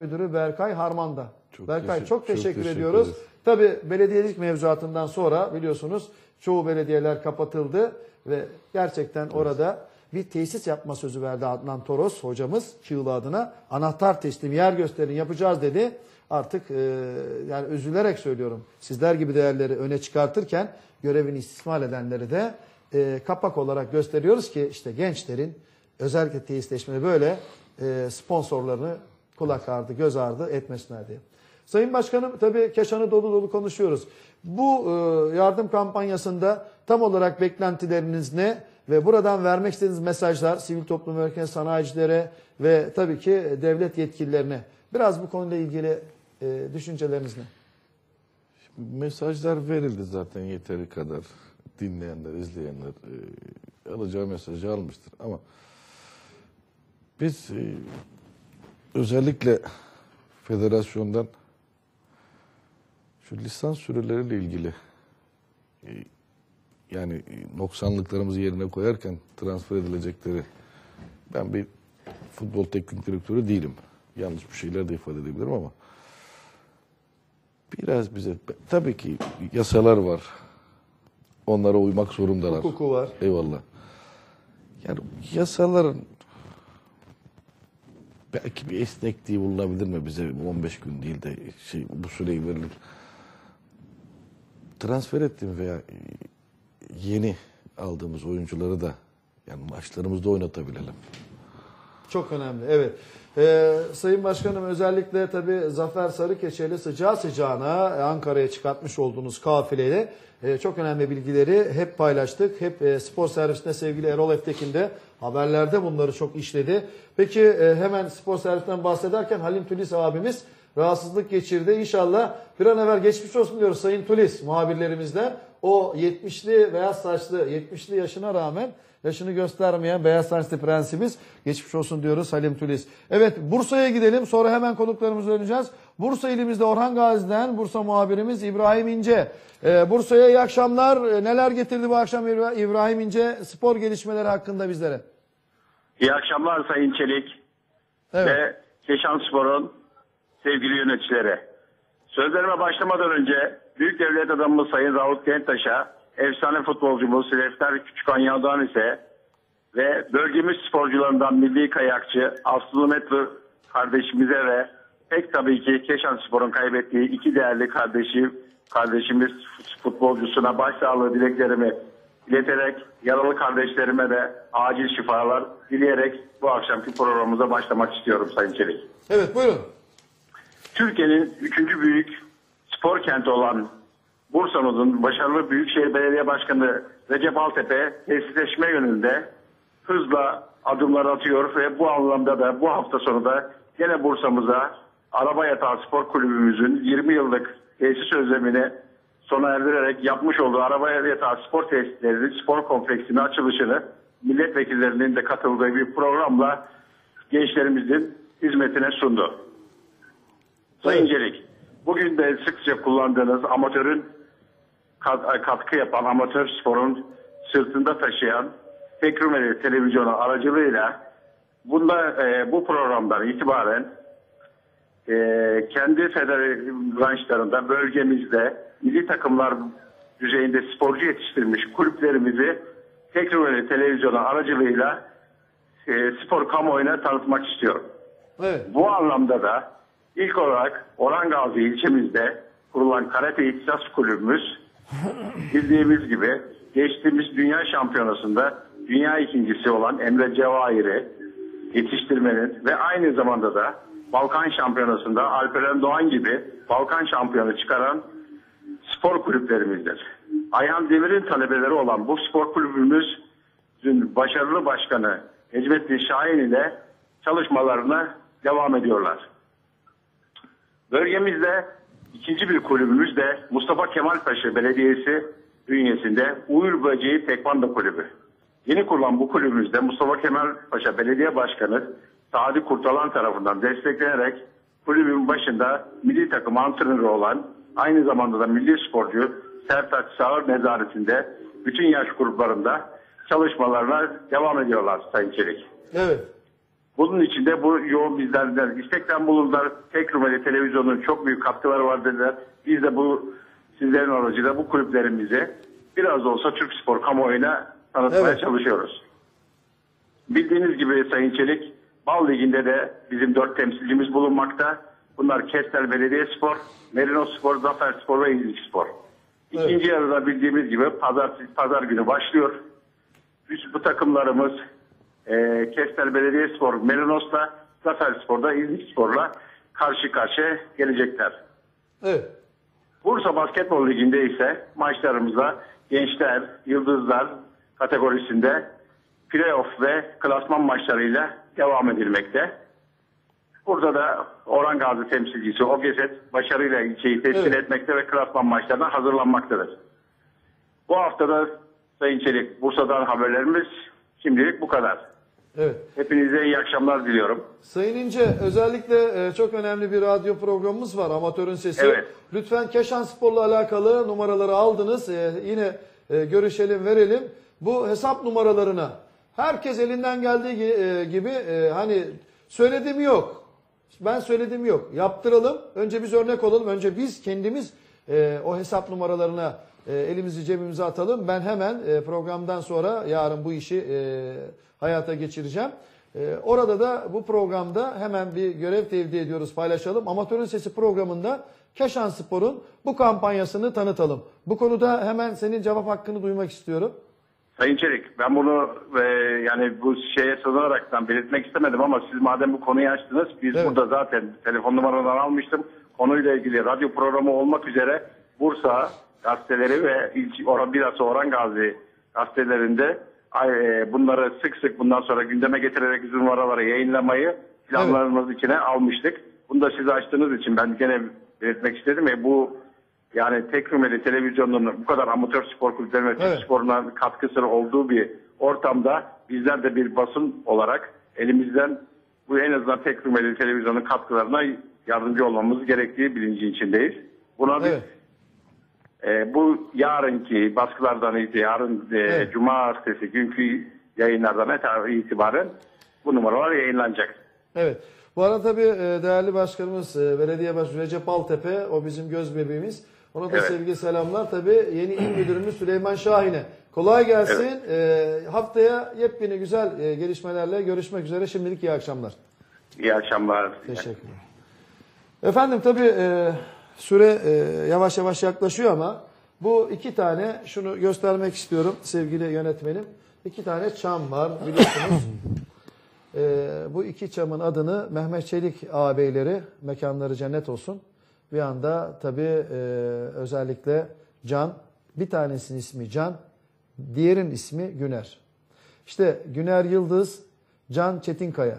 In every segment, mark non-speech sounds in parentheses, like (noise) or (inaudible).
Müdürü Berkay Harman'da. Çok Berkay teşekkür- çok teşekkür, teşekkür ediyoruz. ederiz. Tabii belediyelik mevzuatından sonra biliyorsunuz çoğu belediyeler kapatıldı ve gerçekten orada bir tesis yapma sözü verdi Adnan Toros hocamız Çığlı adına. Anahtar teslim yer gösterin yapacağız dedi. Artık e, yani üzülerek söylüyorum sizler gibi değerleri öne çıkartırken görevini istismar edenleri de e, kapak olarak gösteriyoruz ki işte gençlerin özellikle tesisleşmede böyle e, sponsorlarını kulak ardı, göz ardı etmesinler diye. Sayın Başkanım tabii Keşan'ı dolu dolu konuşuyoruz. Bu e, yardım kampanyasında tam olarak beklentileriniz ne? Ve buradan vermek istediğiniz mesajlar sivil toplum örgütlerine, sanayicilere ve tabii ki devlet yetkililerine. Biraz bu konuyla ilgili e, düşünceleriniz ne? Mesajlar verildi zaten yeteri kadar. Dinleyenler, izleyenler e, alacağı mesajı almıştır. Ama biz e, özellikle federasyondan şu lisans süreleriyle ilgili e, yani noksanlıklarımızı yerine koyarken transfer edilecekleri ben bir futbol teknik direktörü değilim. Yanlış bir şeyler de ifade edebilirim ama biraz bize tabii ki yasalar var. Onlara uymak zorundalar. Hukuku var. Eyvallah. Yani yasaların belki bir esnekliği bulunabilir mi bize 15 gün değil de şey bu süreyi verilir. Transfer ettiğim veya e, yeni aldığımız oyuncuları da yani maçlarımızda oynatabilelim. Çok önemli, evet. Ee, Sayın Başkanım özellikle tabii Zafer Sarıkeçeli sıcağı sıcağına Ankara'ya çıkartmış olduğunuz kafileyle e, çok önemli bilgileri hep paylaştık. Hep e, spor servisinde sevgili Erol Eftekin de haberlerde bunları çok işledi. Peki e, hemen spor servisinden bahsederken Halim Tulis abimiz rahatsızlık geçirdi. İnşallah bir an evvel geçmiş olsun diyoruz Sayın Tulis muhabirlerimizden. O 70'li beyaz saçlı 70'li yaşına rağmen yaşını göstermeyen beyaz saçlı prensimiz geçmiş olsun diyoruz Halim Tulis. Evet Bursa'ya gidelim sonra hemen konuklarımıza döneceğiz. Bursa ilimizde Orhan Gazi'den Bursa muhabirimiz İbrahim İnce. Ee, Bursa'ya iyi akşamlar. Ee, neler getirdi bu akşam İbra- İbrahim İnce spor gelişmeleri hakkında bizlere? İyi akşamlar Sayın Çelik Evet. ve Keşan Spor'un sevgili yöneticileri. Sözlerime başlamadan önce büyük devlet adamımız Sayın Rauf Kentaş'a, efsane futbolcumuz Refter Küçükan Yağdan ise ve bölgemiz sporcularından milli kayakçı Aslı Metru kardeşimize ve pek tabii ki Keşan Spor'un kaybettiği iki değerli kardeşi, kardeşimiz futbolcusuna başsağlığı dileklerimi ileterek yaralı kardeşlerime de acil şifalar dileyerek bu akşamki programımıza başlamak istiyorum Sayın Çelik. Evet buyurun. Türkiye'nin üçüncü büyük spor kenti olan Bursa'mızın başarılı Büyükşehir Belediye Başkanı Recep Altepe tesisleşme yönünde hızla adımlar atıyor ve bu anlamda da bu hafta sonu da gene Bursa'mıza Araba Yatağı Spor Kulübümüzün 20 yıllık tesis özlemini sona erdirerek yapmış olduğu Araba Yatağı Spor Tesisleri Spor Kompleksinin açılışını milletvekillerinin de katıldığı bir programla gençlerimizin hizmetine sundu. Sayın. Celik, bugün de sıkça kullandığınız amatörün kat- katkı yapan amatör sporun sırtında taşıyan Tekrümeli televizyonu aracılığıyla bunda e, bu programdan itibaren e, kendi feder branşlarında bölgemizde milli takımlar düzeyinde sporcu yetiştirmiş kulüplerimizi Tekrümeli televizyonu aracılığıyla e, spor kamuoyuna tanıtmak istiyorum. Evet. Bu anlamda da ilk olarak Orhan Gazi ilçemizde kurulan Karate İhtisas Kulübümüz (laughs) bildiğimiz gibi geçtiğimiz dünya şampiyonasında dünya ikincisi olan Emre Cevahir'i yetiştirmenin ve aynı zamanda da Balkan şampiyonasında Alperen Doğan gibi Balkan şampiyonu çıkaran spor kulüplerimizdir. Ayhan Demir'in talebeleri olan bu spor kulübümüzün başarılı başkanı Necmettin Şahin ile çalışmalarına devam ediyorlar. Bölgemizde ikinci bir kulübümüz de Mustafa Kemal Paşa Belediyesi bünyesinde Uyur Böceği Tekvando Kulübü. Yeni kurulan bu kulübümüzde Mustafa Kemal Paşa Belediye Başkanı Sadi Kurtalan tarafından desteklenerek kulübün başında milli takım antrenörü olan aynı zamanda da milli sporcu Sertaç Sağır nezaretinde bütün yaş gruplarında çalışmalarına devam ediyorlar Sayın Çelik. Evet. Bunun için de bu yoğun bizlerden istekten bulundular. Tek Rumeli Televizyonu'nun çok büyük katkıları var dediler. Biz de bu sizlerin aracıyla bu kulüplerimizi biraz olsa Türk spor kamuoyuna tanıtmaya Evet. çalışıyoruz. Bildiğiniz gibi Sayın Çelik, Bal Ligi'nde de bizim dört temsilcimiz bulunmakta. Bunlar Kestel Belediyespor, Merinos Spor, Zafer Spor ve İznik Spor. İkinci yarıda bildiğimiz gibi pazar, pazar günü başlıyor. Biz bu takımlarımız e, Kestel Belediyespor, Merinos'la, Zafer Spor'da İznik Spor'la karşı karşıya gelecekler. Evet. Bursa Basketbol Ligi'nde ise maçlarımızda gençler, yıldızlar kategorisinde playoff ve klasman maçlarıyla devam edilmekte. Burada da Orhan Gazi temsilcisi OGESET başarıyla ilçeyi tescil Evet. etmekte ve klasman maçlarına hazırlanmaktadır. Bu haftada Sayın Çelik Bursa'dan haberlerimiz şimdilik bu kadar. Evet. Hepinize iyi akşamlar diliyorum. Sayın İnce özellikle e, çok önemli bir radyo programımız var Amatörün Sesi. Evet. Lütfen Keşan Spor'la alakalı numaraları aldınız. E, yine e, görüşelim verelim. Bu hesap numaralarına herkes elinden geldiği gi- gibi e, hani söylediğim yok. Ben söylediğim yok. Yaptıralım. Önce biz örnek olalım. Önce biz kendimiz e, o hesap numaralarına e, elimizi cebimize atalım. Ben hemen e, programdan sonra yarın bu işi e, hayata geçireceğim. E, orada da bu programda hemen bir görev tevdi ediyoruz paylaşalım. Amatörün Sesi programında Keşan Spor'un bu kampanyasını tanıtalım. Bu konuda hemen senin cevap hakkını duymak istiyorum. Sayın Çelik ben bunu e, yani bu şeye sığınaraktan belirtmek istemedim ama siz madem bu konuyu açtınız biz Evet. burada zaten telefon numaradan almıştım. Konuyla ilgili radyo programı olmak üzere Bursa gazeteleri ve ilçe, Orhan bilhassa Orhan Gazi gazetelerinde ay, e, bunları sık sık bundan sonra gündeme getirerek uzun numaraları yayınlamayı planlarımız içine almıştık. Bunu da siz açtığınız için ben gene belirtmek istedim ve bu yani tek Rumeli televizyonunun bu kadar amatör spor kulüplerine Türk Evet. sporuna katkısı olduğu bir ortamda bizler de bir basın olarak elimizden bu en azından tek Rumeli televizyonun katkılarına yardımcı olmamız gerektiği bilinci içindeyiz. Buna biz Evet. e, bu yarınki baskılardan itibaren yarın e, Evet. cumartesi günkü yayınlardan itibaren bu numaralar yayınlanacak. Evet. Bu arada tabii e, değerli başkanımız e, belediye başkanı Recep Altepe o bizim göz bebeğimiz. Ona da Evet. sevgi selamlar. Tabii yeni il müdürümüz Süleyman Şahin'e. Kolay gelsin. E, haftaya yepyeni güzel e, gelişmelerle görüşmek üzere. Şimdilik iyi akşamlar. İyi akşamlar. Teşekkürler. Efendim tabii e, süre e, yavaş yavaş yaklaşıyor ama bu iki tane şunu göstermek istiyorum sevgili yönetmenim. İki tane çam var biliyorsunuz. (clears throat) E, bu iki çamın adını Mehmet Çelik ağabeyleri mekanları cennet olsun. Bir anda tabii e, özellikle Can bir tanesinin ismi Can diğerin ismi Güner. İşte Güner Yıldız, Can Çetinkaya.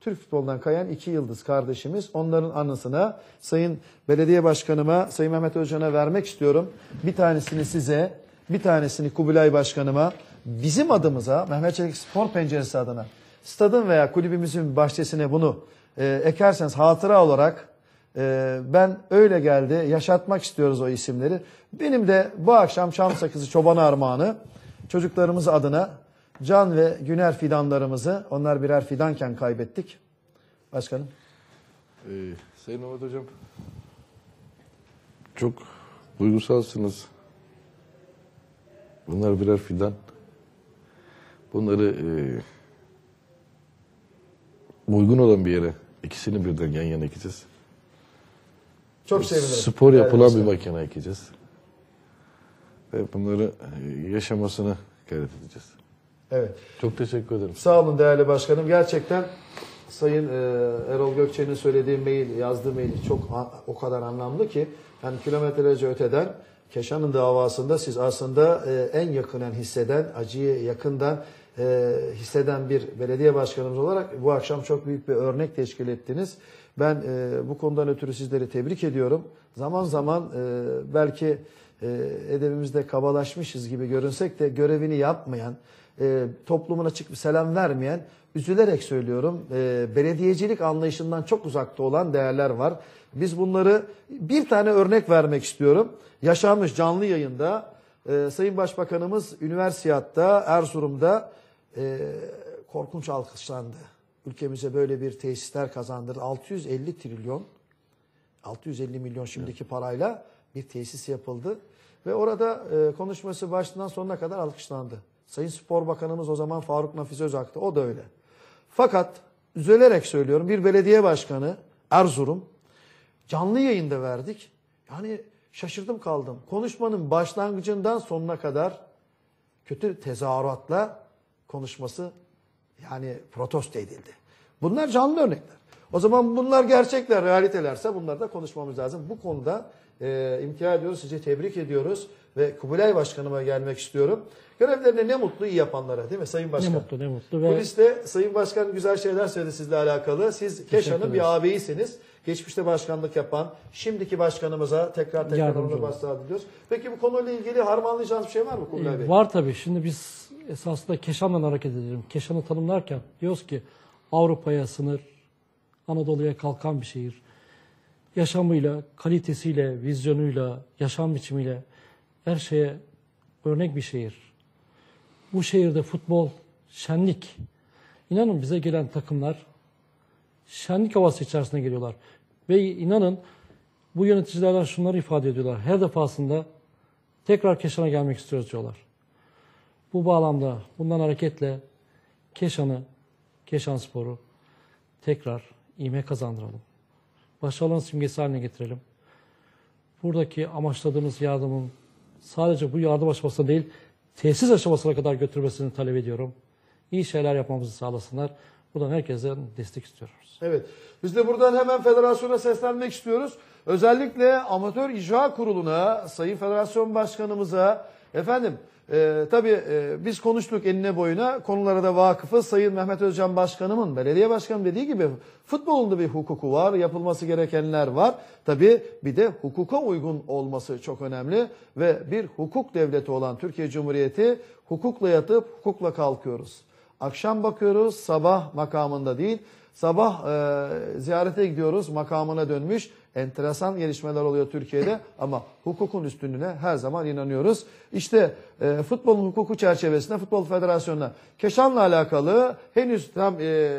Türk futbolundan kayan iki yıldız kardeşimiz. Onların anısına Sayın Belediye Başkanıma, Sayın Mehmet Özcan'a vermek istiyorum. Bir tanesini size, bir tanesini Kubilay Başkanıma, bizim adımıza, Mehmet Çelik Spor Penceresi adına, stadın veya kulübümüzün bahçesine bunu e, ekerseniz hatıra olarak e, ben öyle geldi, yaşatmak istiyoruz o isimleri. Benim de bu akşam Şam Sakızı Çoban Armağanı çocuklarımız adına Can ve Güner fidanlarımızı onlar birer fidanken kaybettik. Başkanım. Ee, Sayın Mehmet Hocam, çok duygusalsınız. Bunlar birer fidan. Bunları e, uygun olan bir yere ikisini birden yan yana ekeceğiz. Çok sevinirim. Spor Değerli yapılan bir başkanım. makine ekeceğiz. Ve bunları e, yaşamasını gayret edeceğiz. Evet. Çok teşekkür ederim. Sağ olun değerli başkanım. Gerçekten Sayın e, Erol Gökçe'nin söylediği mail, yazdığı mail çok o kadar anlamlı ki yani kilometrelerce öteden Keşan'ın davasında siz aslında e, en yakından hisseden, acıyı yakından e, hisseden bir belediye başkanımız olarak bu akşam çok büyük bir örnek teşkil ettiniz. Ben e, bu konudan ötürü sizleri tebrik ediyorum. Zaman zaman e, belki e, edebimizde kabalaşmışız gibi görünsek de görevini yapmayan, e, toplumuna çıkıp selam vermeyen, üzülerek söylüyorum, e, belediyecilik anlayışından çok uzakta olan değerler var. Biz bunları bir tane örnek vermek istiyorum. Yaşanmış canlı yayında e, Sayın Başbakanımız Üniversiyat'ta, Erzurum'da e, korkunç alkışlandı. Ülkemize böyle bir tesisler kazandırdı. 650 trilyon 650 milyon şimdiki parayla bir tesis yapıldı. Ve orada e, konuşması başından sonuna kadar alkışlandı. Sayın Spor Bakanımız o zaman Faruk Nafize Özak'tı. O da öyle. Fakat üzülerek söylüyorum bir belediye başkanı Erzurum canlı yayında verdik. Yani şaşırdım kaldım. Konuşmanın başlangıcından sonuna kadar kötü tezahüratla konuşması yani protesto edildi. Bunlar canlı örnekler. O zaman bunlar gerçekler, realitelerse bunları da konuşmamız lazım. Bu konuda e, imtihan ediyoruz, sizi tebrik ediyoruz ve Kubilay Başkanıma gelmek istiyorum. Görevlerine ne mutlu iyi yapanlara değil mi Sayın Başkan? Ne mutlu ne mutlu. Ve Kuliste Sayın Başkan güzel şeyler söyledi sizle alakalı. Siz Keşan'ın bir ağabeyisiniz. Geçmişte başkanlık yapan, şimdiki başkanımıza tekrar tekrar onu başsağlığı diliyoruz. Peki bu konuyla ilgili harmanlayacağınız bir şey var mı Kubilay Bey? e, var tabii. Şimdi biz esasında Keşan'dan hareket edelim. Keşan'ı tanımlarken diyoruz ki Avrupa'ya sınır, Anadolu'ya kalkan bir şehir. Yaşamıyla, kalitesiyle, vizyonuyla, yaşam biçimiyle her şeye örnek bir şehir. Bu şehirde futbol, şenlik. İnanın bize gelen takımlar şenlik havası içerisine geliyorlar. Ve inanın bu yöneticilerden şunları ifade ediyorlar. Her defasında tekrar Keşan'a gelmek istiyoruz diyorlar. Bu bağlamda bundan hareketle Keşan'ı, Keşan Spor'u tekrar ivme kazandıralım. Başarıların simgesi haline getirelim. Buradaki amaçladığımız yardımın sadece bu yardım aşamasında değil, tesis aşamasına kadar götürmesini talep ediyorum. İyi şeyler yapmamızı sağlasınlar. Buradan herkesten destek istiyoruz. Evet. Biz de buradan hemen federasyona seslenmek istiyoruz. Özellikle Amatör İcra Kurulu'na, Sayın Federasyon Başkanımıza, efendim e, tabii e, biz konuştuk enine boyuna, konulara da vakıfız. Sayın Mehmet Özcan Başkanımın, belediye başkanım dediği gibi futbolun da bir hukuku var, yapılması gerekenler var. Tabii bir de hukuka uygun olması çok önemli ve bir hukuk devleti olan Türkiye Cumhuriyeti hukukla yatıp hukukla kalkıyoruz. Akşam bakıyoruz sabah makamında değil. Sabah e, ziyarete gidiyoruz makamına dönmüş. Enteresan gelişmeler oluyor Türkiye'de (laughs) ama hukukun üstünlüğüne her zaman inanıyoruz. İşte e, futbolun hukuku çerçevesinde Futbol Federasyonu'na Keşan'la alakalı henüz tam e,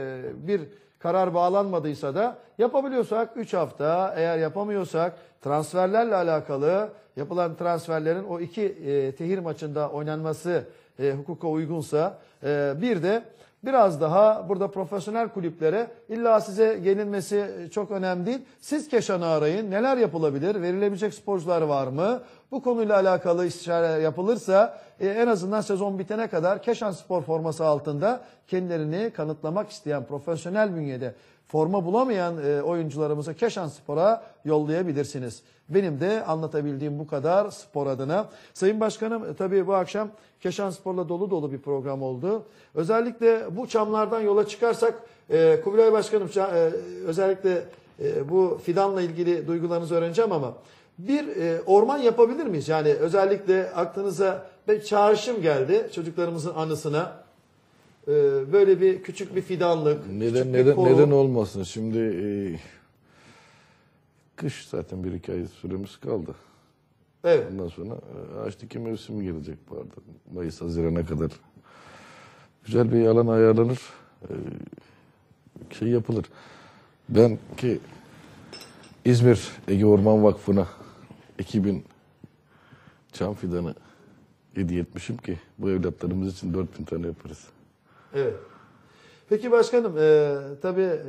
bir karar bağlanmadıysa da yapabiliyorsak 3 hafta eğer yapamıyorsak transferlerle alakalı yapılan transferlerin o iki e, tehir maçında oynanması e, hukuka uygunsa e, bir de biraz daha burada profesyonel kulüplere illa size gelinmesi çok önemli değil. Siz Keşan'ı arayın. Neler yapılabilir? Verilebilecek sporcular var mı? Bu konuyla alakalı istişare yapılırsa e, en azından sezon bitene kadar Keşan Spor forması altında kendilerini kanıtlamak isteyen profesyonel bünyede forma bulamayan e, oyuncularımızı Keşan Spor'a yollayabilirsiniz. Benim de anlatabildiğim bu kadar spor adına. Sayın Başkanım e, tabii bu akşam Keşan Spor'la dolu dolu bir program oldu. Özellikle bu çamlardan yola çıkarsak e, Kubilay Başkanım e, özellikle e, bu fidanla ilgili duygularınızı öğreneceğim ama bir e, orman yapabilir miyiz? Yani özellikle aklınıza bir çağrışım geldi çocuklarımızın anısına. E, böyle bir küçük bir fidanlık, küçük Neden bir neden neden olmasın? Şimdi e, kış zaten bir iki ay süremiz kaldı. Evet. Ondan sonra e, ağaç dikim mevsimi gelecek bu arada. Mayıs, Haziran'a kadar. Güzel bir alan ayarlanır. e, şey yapılır. Ben ki İzmir Ege Orman Vakfı'na 2000 çam fidanı hediye etmişim ki bu evlatlarımız için 4000 tane yaparız. Evet. Peki başkanım e, tabii e,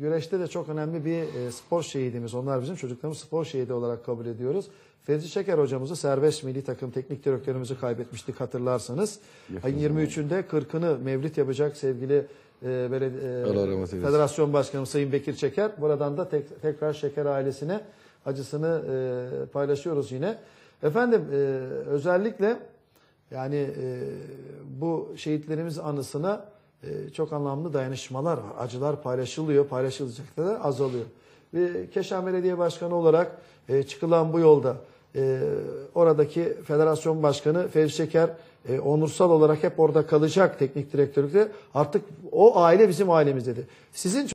güreşte de çok önemli bir e, spor şehidimiz. Onlar bizim çocuklarımız spor şehidi olarak kabul ediyoruz. Fevzi Şeker hocamızı serbest milli takım teknik direktörümüzü kaybetmiştik hatırlarsanız. Ayın 23'ünde 40'ını mevlit yapacak sevgili e, beledi- e. Federasyon Başkanı Sayın Bekir Çeker. Buradan da tek- tekrar Şeker ailesine acısını e, paylaşıyoruz yine. Efendim e, özellikle yani e, bu şehitlerimiz anısına e, çok anlamlı dayanışmalar var. Acılar paylaşılıyor, paylaşılacak da azalıyor. Ve Keşan Belediye Başkanı olarak e, çıkılan bu yolda e, oradaki federasyon başkanı Fevzi Şeker e, onursal olarak hep orada kalacak teknik direktörlükte. Artık o aile bizim ailemiz dedi. Sizin